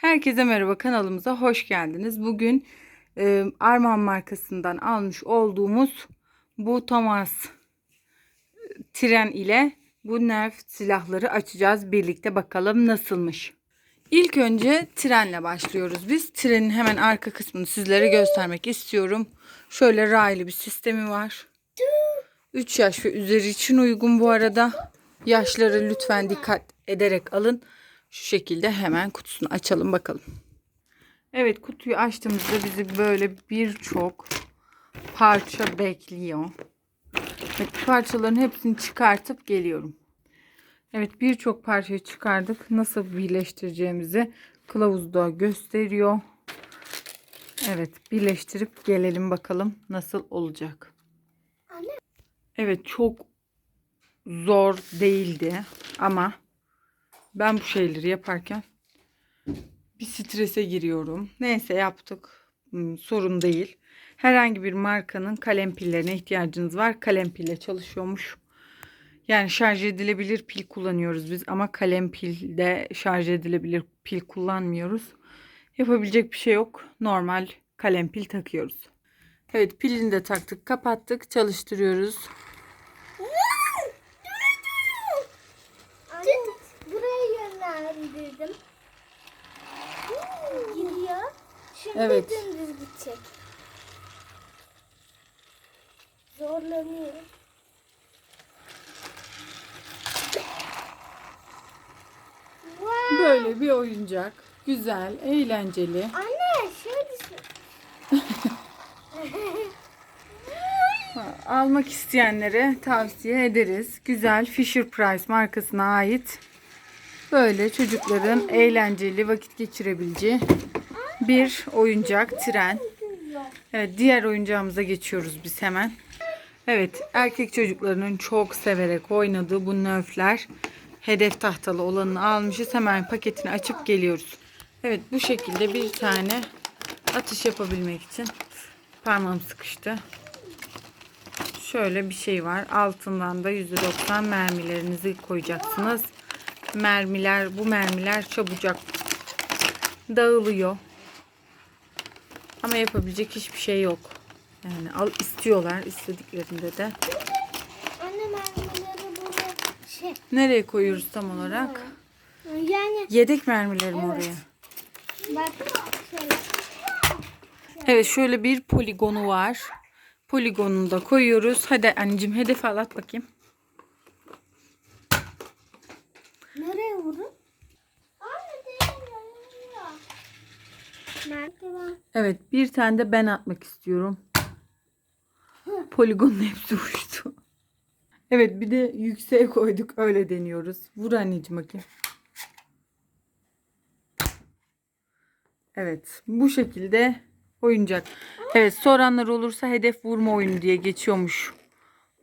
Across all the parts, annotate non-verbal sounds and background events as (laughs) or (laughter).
Herkese merhaba kanalımıza hoş geldiniz. Bugün e, Arman markasından almış olduğumuz bu Thomas tren ile bu nerf silahları açacağız. Birlikte bakalım nasılmış. İlk önce trenle başlıyoruz biz. Trenin hemen arka kısmını sizlere göstermek istiyorum. Şöyle raylı bir sistemi var. 3 yaş ve üzeri için uygun bu arada. Yaşları lütfen dikkat ederek alın. Şu şekilde hemen kutusunu açalım bakalım. Evet kutuyu açtığımızda bizi böyle birçok parça bekliyor. Evet, parçaların hepsini çıkartıp geliyorum. Evet birçok parçayı çıkardık. Nasıl birleştireceğimizi kılavuzda gösteriyor. Evet birleştirip gelelim bakalım nasıl olacak. Evet çok zor değildi ama ben bu şeyleri yaparken bir strese giriyorum. Neyse yaptık. Hmm, sorun değil. Herhangi bir markanın kalem pillerine ihtiyacınız var. Kalem pille çalışıyormuş. Yani şarj edilebilir pil kullanıyoruz biz ama kalem pilde şarj edilebilir pil kullanmıyoruz. Yapabilecek bir şey yok. Normal kalem pil takıyoruz. Evet pilini de taktık, kapattık, çalıştırıyoruz. Anne buraya yönlendirdim. Gidiyor. Şimdi Evet. dümdüz gidecek. Zorlanıyor. Wow. Böyle bir oyuncak. Güzel, eğlenceli. Anne şöyle (laughs) Almak isteyenlere tavsiye ederiz. Güzel Fisher Price markasına ait böyle çocukların eğlenceli vakit geçirebileceği bir oyuncak tren. Evet diğer oyuncağımıza geçiyoruz biz hemen. Evet erkek çocuklarının çok severek oynadığı bu nöfler hedef tahtalı olanını almışız. Hemen paketini açıp geliyoruz. Evet bu şekilde bir tane atış yapabilmek için parmağım sıkıştı. Şöyle bir şey var. Altından da %90 mermilerinizi koyacaksınız. Mermiler, bu mermiler çabucak dağılıyor. Ama yapabilecek hiçbir şey yok. Yani al istiyorlar istediklerinde de. Anne mermileri burada şey. Nereye koyuyoruz tam olarak? Yani Yedek mermilerim oraya. bak şöyle. Evet şöyle bir poligonu var. Poligonunu da koyuyoruz. Hadi anneciğim hedef al at bakayım. Nereye vurun? Evet bir tane de ben atmak istiyorum. Poligonun hepsi uçtu. Evet bir de yükseğe koyduk öyle deniyoruz. Vur anneciğim bakayım. Evet bu şekilde oyuncak. Evet soranlar olursa hedef vurma oyunu diye geçiyormuş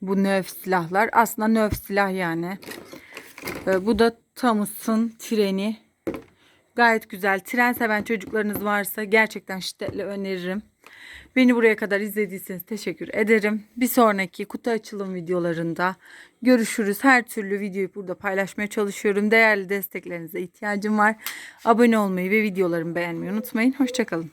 bu nöf silahlar. Aslında nöf silah yani. Ee, bu da Thomas'ın treni. Gayet güzel. Tren seven çocuklarınız varsa gerçekten şiddetle öneririm. Beni buraya kadar izlediyseniz teşekkür ederim. Bir sonraki kutu açılım videolarında görüşürüz. Her türlü videoyu burada paylaşmaya çalışıyorum. Değerli desteklerinize ihtiyacım var. Abone olmayı ve videolarımı beğenmeyi unutmayın. Hoşçakalın.